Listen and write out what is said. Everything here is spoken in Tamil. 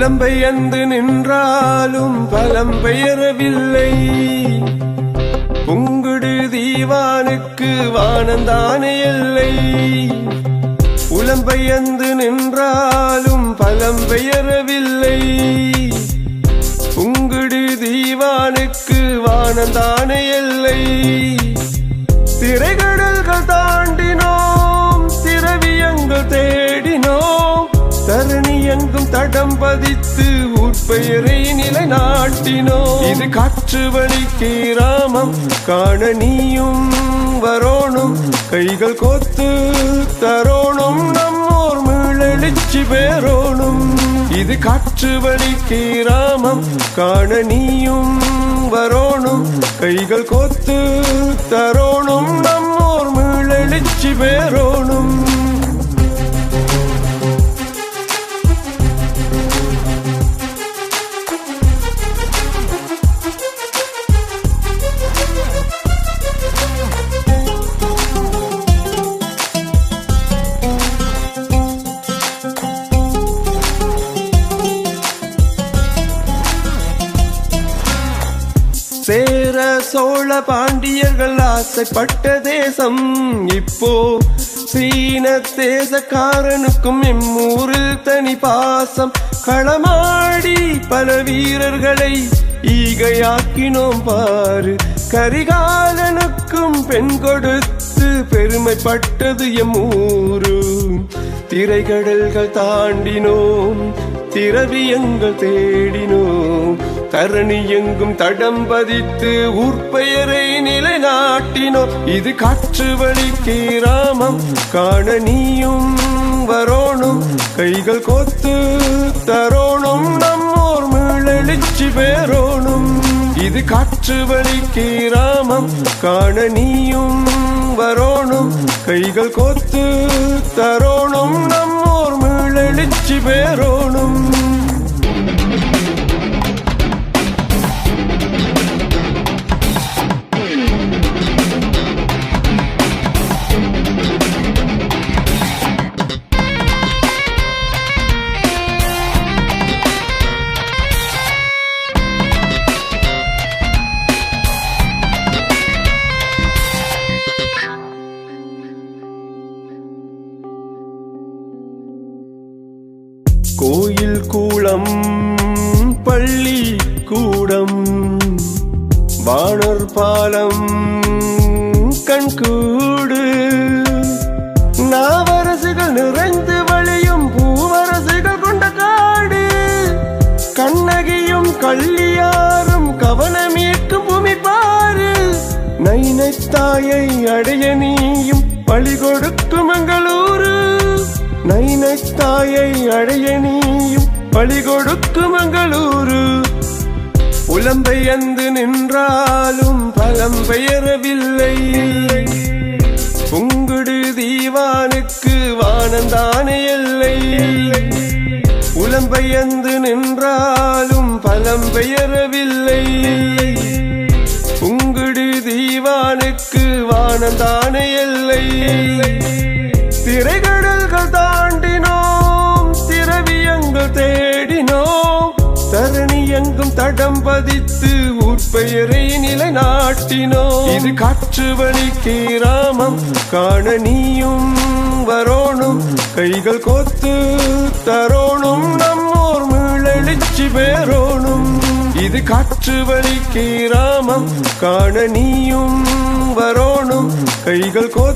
புலம்பெயர்ந்து நின்றாலும் பலம் பெயரவில்லை. புங்குடு தீவானுக்கு வானந்தானே இல்லை. புலம்பெயர்ந்து நின்றாலும் பலம் பெயரவில்லை. புங்குடு தீவானுக்கு வானந்தானே இல்லை. திரைகள் எங்கும் தடம் பதித்து உற்பெயரை நிலைநாட்டினோம். இது காற்று வழிக்கு ராமம் காண நீயும் வரோணும். கைகள் கோத்து தரோணும் நம்மோர் மீளெழுச்சி பேரோணும். இது காற்று வழிக்கு ராமம் காண நீயும் வரோணும். கைகள் கோத்து தரோணும் நம்மோர் மீளெழுச்சி பேரோணும். சேர சோழ பாண்டியர்கள் ஆசைப்பட்ட தேசம். இப்போ சீன தேசக்காரனுக்கும் இம்மூரில் தனி பாசம். களமாடி பல வீரர்களை ஈகையாக்கினோம் பாரு. கரிகாலனுக்கும் பெண் கொடுத்து பெருமைப்பட்டது எம்மூரு. திரைகடல்கள் தாண்டினோம் திரவியங்கள் தேடினோம். தரணி எங்கும் தடம் பதித்து ஊர்ப்பெயரை நிலைநாட்டினோம் இது காற்று வழிக்கு ராமம் காண நீயும் வரோணும். கைகள் கோத்து தரோணும் நம்மோர் மீளெழுச்சி பேரோணும். இது காற்று வழிக்கு ராமம் காண நீயும் வரோணும். கைகள் கோத்து தரோணும் நம்மோர் மீளெழுச்சி பேரோணும் குளம் பள்ளி கூடம் வானர் பாலம் கண்கூடு. நாவரசுகள் நிறைந்து வழியும் பூவரசுகள் கொண்ட காடு. கண்ணகியும் கள்ளியாரும் கவனமீட்டும் பூமி பாரு நைனைத்தாயை அடைய நீயும் பழி கொடுக்கும் மங்களூரு. நைனைத்தாயை அடைய நீயும் பழி கொடுக்கும் மங்களூரு புலம்பெயர்ந்து நின்றாலும் பலம் பெயரவில்லை. புங்குடு தீவானுக்கு வானந்தானே எல்லை புலம்பெயர்ந்து நின்றாலும் பலம் பெயரவில்லை. புங்குடு தீவானுக்கு வானந்தானே எல்லை திரைகடல்கள் எங்கும் தடம் பதித்து ஊர்ப்பெயரை நிலைநாட்டினோம். இது காற்று வழிக்கு ராமம் காண நீயும் வரோணும். கைகள் கோத்து தரோணும் நம்மோர் மீளெழுச்சி பேரோணும். இது காற்று வழிக்கு ராமம் காண நீயும் வரோணும். கைகள் கோ